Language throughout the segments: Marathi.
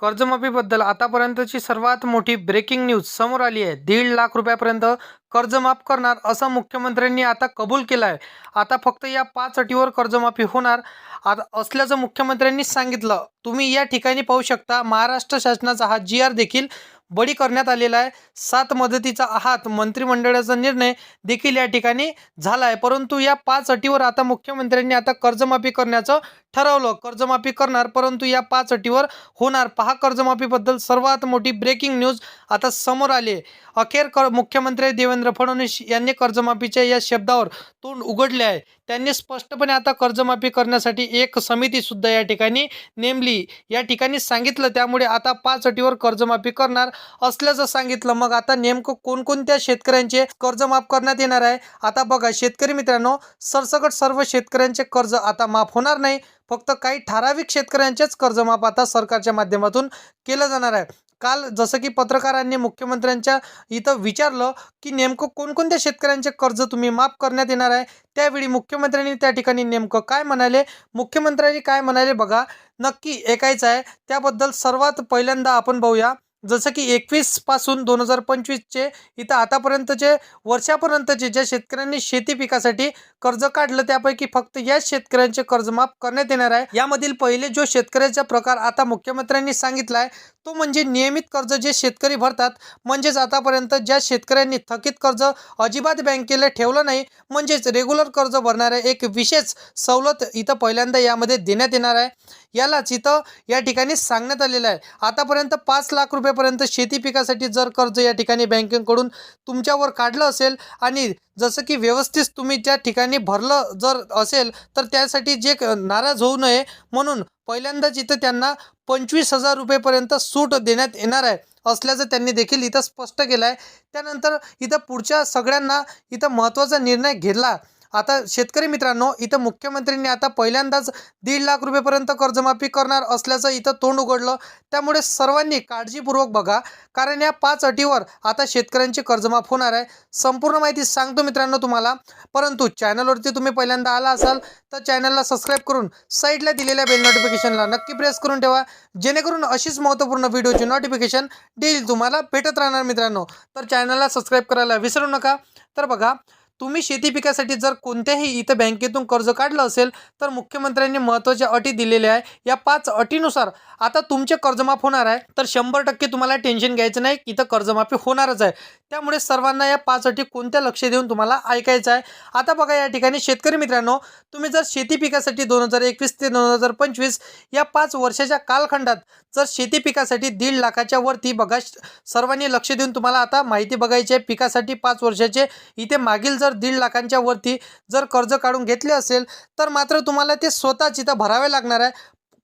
कर्जमाफीबद्दल आतापर्यंतची सर्वात मोठी ब्रेकिंग न्यूज समोर आली आहे. दीड लाख रुपयापर्यंत कर्ज माफ करणार असं मुख्यमंत्र्यांनी आता कबूल केलं आहे आता फक्त या पाच अटीवर कर्जमाफी होणार आता असल्याचं मुख्यमंत्र्यांनी सांगितलं. तुम्ही या ठिकाणी पाहू शकता महाराष्ट्र शासनाचा हा जी आर देखील बळी करण्यात आलेला आहे. सात मदतीचा आहात. मंत्रिमंडळाचा निर्णय देखील या ठिकाणी झाला आहे परंतु या पाच अटीवर आता मुख्यमंत्र्यांनी आता कर्जमाफी करण्याचं ठरवलं. कर्जमाफी करणार परंतु या पाच अटीवर होणार. पहा कर्जमाफीबद्दल सर्वात मोठी ब्रेकिंग न्यूज आता समोर आली आहे. अखेर कर मुख्यमंत्री देवेंद्र फडणवीस यांनी कर्जमाफीच्या या शब्दावर तोंड उघडले आहे. त्यांनी स्पष्टपणे आता कर्जमाफी करण्यासाठी एक समिती सुद्धा या ठिकाणी नेमली. या ठिकाणी सांगितलं त्यामुळे आता पाच अटीवर कर्जमाफी करणार असल्याचं सांगितलं. मग आता नेमकं कोणकोणत्या शेतकऱ्यांचे कर्ज माफ करण्यात येणार आहे? आता बघा शेतकरी मित्रांनो सरसकट सर्व शेतकऱ्यांचे कर्ज आता माफ होणार नाही. फक्त काही ठराविक शेतकऱ्यांचेच कर्जमाफ आता सरकारच्या माध्यमातून केलं जाणार आहे. काल जसं की पत्रकारांनी मुख्यमंत्र्यांच्या इथं विचारलं की नेमकं कोणकोणत्या शेतकऱ्यांचे कर्ज तुम्ही माफ करण्यात येणार आहे त्यावेळी मुख्यमंत्र्यांनी त्या ठिकाणी नेमकं काय म्हणाले? मुख्यमंत्र्यांनी काय म्हणाले बघा नक्की ऐकायचं आहे. त्याबद्दल सर्वात पहिल्यांदा आपण पाहूया जसं की एकवीसपासून दोन हजार पंचवीसचे इथं आतापर्यंतचे वर्षापर्यंतचे ज्या शेतकऱ्यांनी शेती पिकासाठी कर्ज काढलं त्यापैकी फक्त याच शेतकऱ्यांचे कर्ज माफ करण्यात येणार आहे. यामधील पहिले जो शेतकऱ्याचा प्रकार आता मुख्यमंत्र्यांनी सांगितला आहे तो म्हणजे नियमित कर्ज जे शेतकरी भरतात म्हणजेच आतापर्यंत ज्या शेतकऱ्यांनी थकीत कर्ज अजिबात बँकेला ठेवलं नाही म्हणजेच रेग्युलर कर्ज भरणाऱ्या एक विशेष सवलत इथं पहिल्यांदा यामध्ये देण्यात येणार आहे. यालाच इथं या ठिकाणी सांगण्यात आलेलं आहे. आतापर्यंत पाच लाख रुपयेपर्यंत शेती पिकासाठी जर कर्ज या ठिकाणी बँकेकडून तुमच्यावर काढलं असेल आणि जसं की व्यवस्थित तुम्ही त्या ठिकाणी भरलं जर असेल तर त्यासाठी जे क- नाराज होऊ नये म्हणून पहिल्यांदाच इथं त्यांना पंचवीस हजार रुपयेपर्यंत सूट देण्यात येणार आहे असल्याचं त्यांनी देखील इथं स्पष्ट केलं आहे त्यानंतर इथं पुढच्या सगळ्यांना इथं महत्त्वाचा निर्णय घेतला. आता शेतकरी मित्रांनो इथं मुख्यमंत्र्यांनी आता पहिल्यांदाच दीड लाख रुपयेपर्यंत कर्जमाफी करणार असल्याचं इथं तोंड उघडलं. त्यामुळे सर्वांनी काळजीपूर्वक बघा कारण या पाच अटीवर आता शेतकऱ्यांची कर्जमाफ होणार आहे. संपूर्ण माहिती सांगतो मित्रांनो तुम्हाला. परंतु चॅनलवरती तुम्ही पहिल्यांदा आला असाल तर चॅनलला सबस्क्राईब करून साईडला दिलेल्या बेल नोटिफिकेशनला नक्की प्रेस करून ठेवा. जेणेकरून अशीच महत्त्वपूर्ण व्हिडिओची नोटिफिकेशन डेली तुम्हाला भेटत राहणार मित्रांनो. तर चॅनलला सबस्क्राईब करायला विसरू नका. तर बघा तुम्ही शेती पिकासाठी जर कोणत्याही इथं बँकेतून कर्ज काढलं असेल तर मुख्यमंत्र्यांनी महत्त्वाच्या अटी दिलेल्या आहे या पाच अटीनुसार आता तुमचे कर्जमाफ होणार आहे तर शंभर टक्के तुम्हाला टेन्शन घ्यायचं नाही इथं कर्जमाफी होणारच आहे. त्यामुळे सर्वांना या पाच अटी कोणत्या लक्ष देऊन तुम्हाला ऐकायचं आहे? आता बघा या ठिकाणी शेतकरी मित्रांनो तुम्ही जर शेती पिकासाठी दोन हजार एकवीस ते दोन हजार पंचवीस या पाच वर्षाच्या कालखंडात जर शेती पिकासाठी दीड लाखाच्या वरती बघा श- सर्वांनी लक्ष देऊन तुम्हाला आता माहिती बघायची आहे. पिकासाठी पाच वर्षाचे इथे मागील जर दीड लाखांच्या वरती जर कर्ज काढून घेतले असेल तर मात्र तुम्हाला ते स्वतःच इथं भरावे लागणार आहे.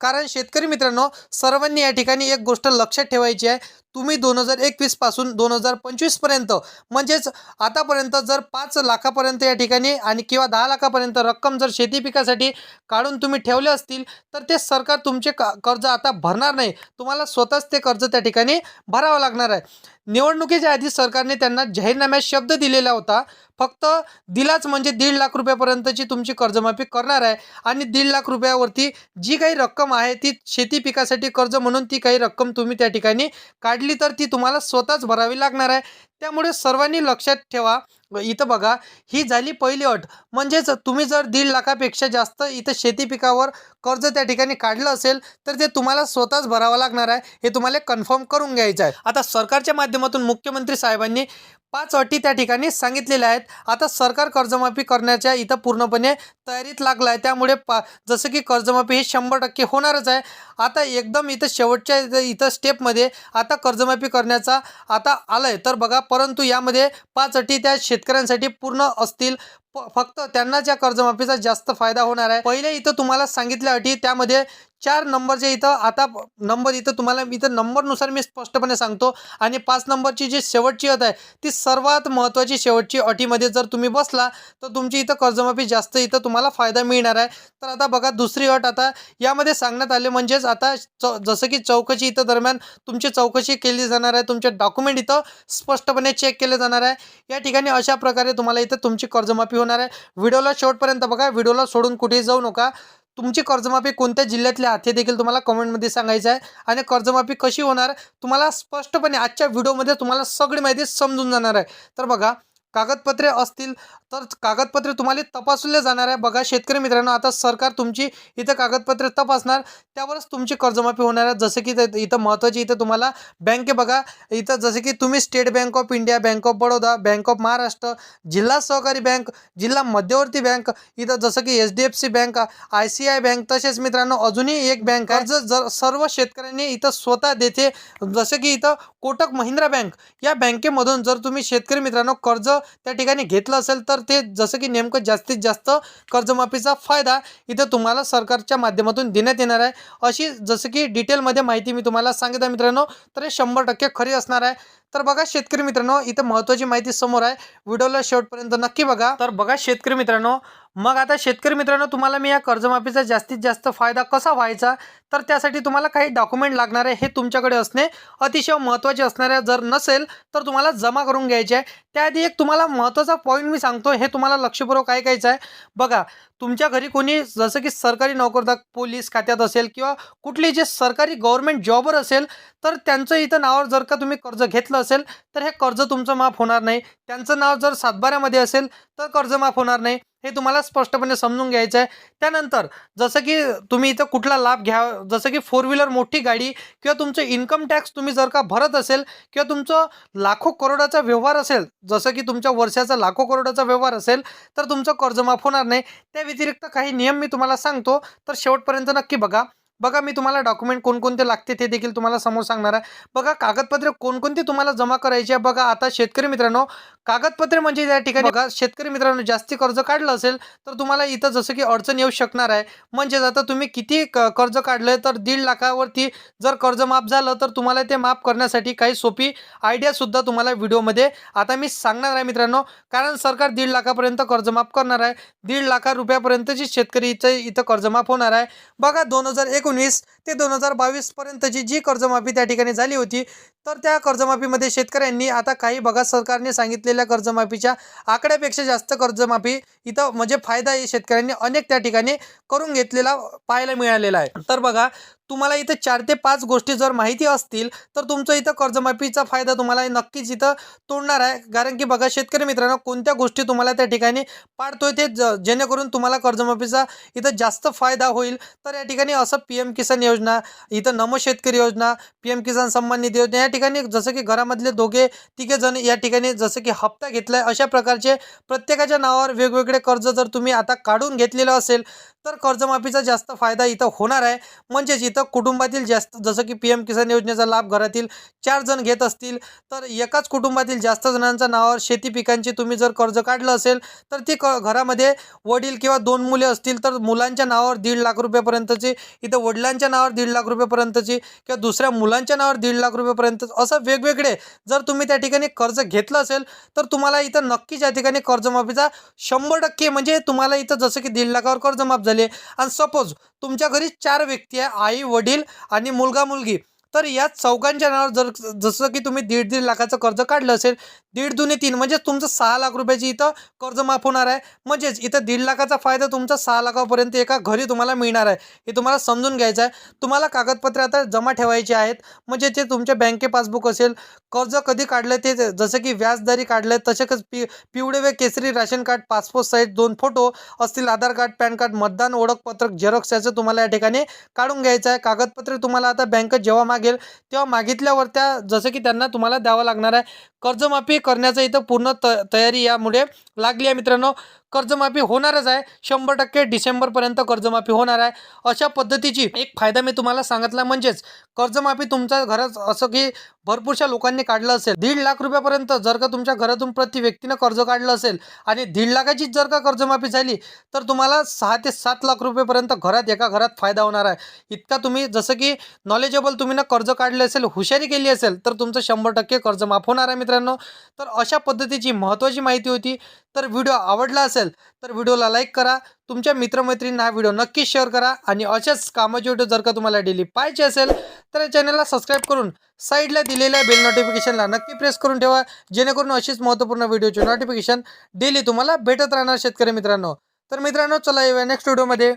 कारण शेतकरी मित्रांनो सर्वांनी या ठिकाणी एक गोष्ट लक्षात ठेवायची आहे. तुम्ही दोन हजार एकवीसपासून दोन हजार पंचवीसपर्यंत म्हणजेच आतापर्यंत जर पाच लाखापर्यंत या ठिकाणी आणि किंवा दहा लाखापर्यंत रक्कम जर शेती पिकासाठी काढून तुम्ही ठेवले असतील तर ते सरकार तुमचे का कर्ज आता भरणार नाही. तुम्हाला स्वतःच ते कर्ज त्या ठिकाणी भरावं लागणार आहे. निवडणुकीच्या आधी सरकारने त्यांना जाहीरनाम्यात शब्द दिलेला होता. फक्त दिलाच म्हणजे दीड लाख रुपयापर्यंतची तुमची कर्जमाफी करणार आहे आणि दीड लाख रुपयावरती जी काही रक्कम आहे ती शेती पिकासाठी कर्ज म्हणून ती काही रक्कम तुम्ही त्या ठिकाणी काढली तर ती तुम्हाला स्वतःच भरावी लागणार आहे. त्यामुळे सर्वांनी लक्षात ठेवा. इथं बघा ही झाली पहिली अट. म्हणजेच तुम्ही जर दीड लाखापेक्षा जास्त इथं शेती पिकावर कर्ज त्या ठिकाणी काढलं असेल तर ते तुम्हाला स्वतःच भरावं लागणार आहे. हे तुम्हाला कन्फर्म करून घ्यायचं आहे. आता सरकारच्या माध्यमातून मुख्यमंत्री साहेबांनी पाच अटी त्या ठिकाणी सांगितलेल्या आहेत. आता सरकार कर्जमाफी करण्याच्या इथं पूर्णपणे तयारीत लागलं आहे. त्यामुळे पा जसं की कर्जमाफी हे शंभर टक्के होणारच आहे. आता एकदम इथं शेवटच्या इथं- इथं स्टेपमध्ये आता कर्जमाफी करण्याचा आता आलं आहे तर बघा परंतु यामध्ये पाच अटी त्या शेतकऱ्यांसाठी पूर्ण असतील. प- फक्त त्यांना ज्या कर्जमाफीचा जास्त फायदा होणार आहे. पहिले इथं तुम्हाला सांगितल्या अटी त्यामध्ये चार नंबरच्या इथं आता नंबर इथं तुम्हाला इथं नंबरनुसार मी स्पष्टपणे सांगतो. आणि पाच नंबरची जी शेवटची अट आहे ती सर्वात महत्त्वाची शेवटची अटीमध्ये जर तुम्ही बसला तर तुमची इथं कर्जमाफी जास्त इथं तुम्हाला फायदा मिळणार आहे. तर आता बघा दुसरी अट आता यामध्ये सांगण्यात आले म्हणजेच आता चौ जसं की चौकशी इथं दरम्यान तुमची चौकशी केली जाणार आहे तुमचे डॉक्युमेंट इथं स्पष्टपणे चेक केले जाणार आहे. या ठिकाणी अशा प्रकारे तुम्हाला इथं तुमची कर्जमाफी होणार आहे. व्हिडिओला शेवटपर्यंत बघा व्हिडिओला सोडून कुठेही जाऊ नका. तुमची कर्जमाफी कोणत्या जिल्ह्यातली आहे देखील तुम्हाला कमेंटमध्ये सांगायचं आहे. आणि कर्जमाफी कशी होणार तुम्हाला स्पष्टपणे आजच्या व्हिडिओमध्ये तुम्हाला सगळी माहिती समजून जाणार आहे. तर बघा कागदपत्रे असतील तर कागदपत्रे तुम्हाला तपासले जाणार आहे. बघा शेतकरी मित्रांनो आता सरकार तुमची इथं कागदपत्रे तपासणार. त्यावरच तुमची कर्जमाफी होणार आहे. जसं की इथं महत्त्वाची इथं तुम्हाला बँके बघा. इथं जसं की तुम्ही state bank of India bank of Baroda bank of Maharashtra जिल्हा सहकारी बँक जिल्हा मध्यवर्ती बँक इथं जसं की H D F C bank I C I bank तसेच मित्रांनो अजूनही एक बँक आहे. जर जर सर्व शेतकऱ्यांनी इथं स्वतः देते. जसं की इथं कोटक महिंद्रा बँक या बँकेमधून जर तुम्ही शेतकरी मित्रांनो कर्ज त्या ठिकाणी घेतलं असेल तर ते जसं की नेमकं जास्तीत जास्त कर्जमाफीचा फायदा इथं तुम्हाला सरकारच्या माध्यमातून देण्यात येणार आहे. अशी जसं की डिटेलमध्ये माहिती मी तुम्हाला सांगितलं मित्रांनो तर हे शंभर टक्के खरी असणार आहे. तर बघा शेतकरी मित्रांनो इथं महत्त्वाची माहिती समोर आहे. व्हिडिओला शेवटपर्यंत नक्की बघा. तर बघा शेतकरी मित्रांनो मग आता शेतकरी मित्रांनो तुम्हाला मी या कर्जमाफीचा जास्तीत जास्त फायदा कसा व्हायचा? तर त्यासाठी तुम्हाला काही डॉक्युमेंट लागणार आहे हे तुमच्याकडे असणे अतिशय महत्त्वाचे असणाऱ्या जर नसेल तर तुम्हाला जमा करून घ्यायचे आहे. त्याआधी एक तुम्हाला महत्त्वाचा पॉईंट मी सांगतो हे तुम्हाला लक्षपूर्वक ऐकायचं आहे. बघा तुमच्या घरी कोणी जसं की सरकारी नोकरदार पोलीस खात्यात असेल किंवा कुठली जे सरकारी गव्हर्नमेंट जॉबर असेल तर त्यांचं इथं नावावर जर का तुम्ही कर्ज घेतलं असेल तर हे कर्ज तुमचं माफ होणार नाही. त्यांचं नाव जर सातबाऱ्यामध्ये असेल तर कर्ज माफ होणार नाही. हे तुम्हाला स्पष्टपणे समजून घ्यायचं आहे त्यानंतर जसं की तुम्ही इथं कुठला लाभ घ्या जसं की फोर व्हीलर मोठी गाडी किंवा तुमचं इन्कम टॅक्स तुम्ही जर का भरत असेल किंवा तुमचं लाखो करोडाचा व्यवहार असेल जसं की तुमच्या वर्षाचा लाखो करोडाचा व्यवहार असेल तर तुमचं कर्ज माफ होणार नाही. त्या व्यतिरिक्त काही नियम मी तुम्हाला सांगतो तर शेवटपर्यंत नक्की बघा. बघा मी तुम्हाला डॉक्युमेंट कोणकोणते लागते ते देखील तुम्हाला समोर सांगणार आहे. बघा कागदपत्रे कोणकोणती तुम्हाला जमा करायची आहे? बघा आता शेतकरी मित्रांनो कागदपत्रे म्हणजे या ठिकाणी बघा शेतकरी मित्रांनो जास्ती कर्ज काढलं असेल तर तुम्हाला इथं जसं की अडचण येऊ शकणार आहे. म्हणजेच आता तुम्ही किती क- कर्ज काढलंय तर दीड लाखावरती जर कर्ज माफ झालं तर तुम्हाला ते माफ करण्यासाठी काही सोपी आयडिया सुद्धा तुम्हाला व्हिडिओमध्ये आता मी सांगणार आहे मित्रांनो. कारण सरकार दीड लाखापर्यंत कर्ज माफ करणार आहे. दीड लाखा रुपयापर्यंतची शेतकरीचं इथं कर्जमाफ होणार आहे. बघा दोन हजार एकोणीस ते दोन हजार बावीस पर्यंतची जी कर्जमाफी त्या ठिकाणी झाली होती तर त्या कर्जमाफीमध्ये शेतकऱ्यांनी आता काही बघा सरकारने केलेल्या कर्जमाफीच्या आकड्यापेक्षा जास्त कर्जमाफी इथं म्हणजे फायदा शेतकऱ्यांनी अनेक त्या ठिकाणी करून घेतलेला पाहायला मिळालेला आहे. तर बघा तुम्हाला इथं चार ते पाच गोष्टी जर माहिती असतील तर तुमचं इथं कर्जमाफीचा फायदा तुम्हाला नक्कीच इथं तोडणार आहे. कारण की बघा शेतकरी मित्रांनो कोणत्या गोष्टी तुम्हाला त्या ठिकाणी पाडतोय ते ज जेणेकरून तुम्हाला कर्जमाफीचा इथं जास्त फायदा होईल. तर या ठिकाणी असं पी एम किसान योजना इथं नमो शेतकरी योजना पी एम किसान सन्मान निधी योजना या ठिकाणी जसं की घरामधले दोघे तिघे जण या ठिकाणी जसं की हप्ता घेतलाय अशा प्रकारचे प्रत्येकाच्या नावावर वेगवेगळे कर्ज जर तुम्ही आता काढून घेतलेलं असेल तर कर्जमाफीचा जास्त फायदा इथं होणार आहे. म्हणजेच इथं कुटुंबातील जास्त जसं की पी एम किसान योजनेचा लाभ घरातील चार जण घेत असतील तर एकाच कुटुंबातील जास्त जणांच्या नावावर शेती पिकांची तुम्ही जर कर्ज काढलं असेल तर ती क घरामध्ये वडील किंवा दोन मुले असतील तर मुलांच्या नावावर दीड लाख रुपयापर्यंतची इथं वडिलांच्या नावावर दीड लाख रुपयेपर्यंतची किंवा दुसऱ्या मुलांच्या नावावर दीड लाख रुपयापर्यंत असं वेगवेगळे जर तुम्ही त्या ठिकाणी कर्ज घेतलं असेल तर तुम्हाला इथं नक्कीच या ठिकाणी कर्जमाफीचा शंभर टक्के म्हणजे तुम्हाला इथं जसं की दीड लाखावर कर्जमाफ झाले आणि सपोज तुमच्या घरी चार व्यक्ती आहे आई वडील आणि मुलगा मुलगी. तर या चौघांच्या नावावर जर जसं की तुम्ही दीड दीड लाखाचं कर्ज काढलं असेल दीड दुने तीन म्हणजेच तुमचं सहा लाख रुपयाची इथं कर्ज माफ होणार आहे. म्हणजेच इथं दीड लाखाचा फायदा तुमचा सहा लाखापर्यंत एका घरी तुम्हाला मिळणार आहे. हे तुम्हाला समजून घ्यायचं आहे. तुम्हाला कागदपत्रे आता जमा ठेवायची आहेत. म्हणजे ते तुमच्या बँके पासबुक असेल कर्ज कधी काढलं ते जसं की व्याजदारी काढलं तसेच पि पिवळे वे केसरी राशन कार्ड पासपोर्ट साईज दोन फोटो असतील आधार कार्ड पॅन कार्ड मतदान ओळखपत्र झेरॉक्स याचं तुम्हाला या ठिकाणी काढून घ्यायचं आहे. कागदपत्रे तुम्हाला आता बँक जेव्हा मागे लागेल. तेव्हा मागितल्यावर त्या जसं की त्यांना तुम्हाला द्यावं लागणार आहे. कर्जमाफी करण्याचं इथं पूर्ण त तयारी यामुळे लागली आहे मित्रांनो. कर्जमाफी होणारच आहे. शंभर टक्के डिसेंबरपर्यंत कर्जमाफी होणार आहे. अशा पद्धतीची एक फायदा मी तुम्हाला सांगितला म्हणजेच कर्जमाफी तुमच्या घरात असं की भरपूरशा लोकांनी काढलं असेल. दीड लाख रुपयापर्यंत जर का तुमच्या घरातून प्रति व्यक्तीनं कर्ज काढलं असेल आणि दीड लाखाचीच जर का कर्जमाफी झाली तर तुम्हाला सहा ते सात लाख रुपयेपर्यंत घरात एका घरात फायदा होणार आहे. इतका तुम्ही जसं की नॉलेजेबल तुम्ही ना कर्ज काढले असेल हुशारी केली असेल तर तुमचं शंभर टक्के कर्ज माफ होणार आहे मित्रांनो. तर अशा पद्धतीची महत्त्वाची माहिती होती. तर व्हिडिओ आवडला असेल असेल तर व्हिडिओला लाईक करा तुमच्या मित्रमैत्रिणींना हा व्हिडिओ नक्कीच शेअर करा आणि अशाच कामाचे व्हिडिओ जर का तुम्हाला डेली पाहिजे असेल तर या चॅनलला सबस्क्राईब करून साईडला दिलेल्या बेल नोटिफिकेशनला नक्की प्रेस करून ठेवा जेणेकरून अशीच महत्त्वपूर्ण व्हिडिओचे नोटिफिकेशन डेली तुम्हाला भेटत राहणार शेतकरी मित्रांनो. तर मित्रांनो चला येऊया नेक्स्ट व्हिडिओमध्ये